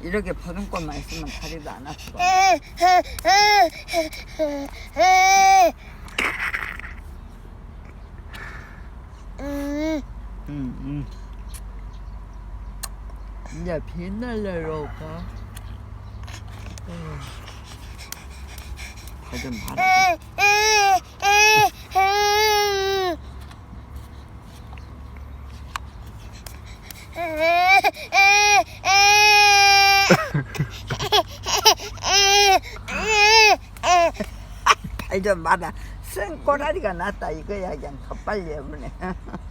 이렇게 버둥꽃만 있으면 다리도 안 아프고. 음, 응, 응. 이제 비 날려러 올까? 가좀 봐라. 아, 이좀 말아. 쓴 꼬라리가 났다 이거야 그냥 빨리 해보네.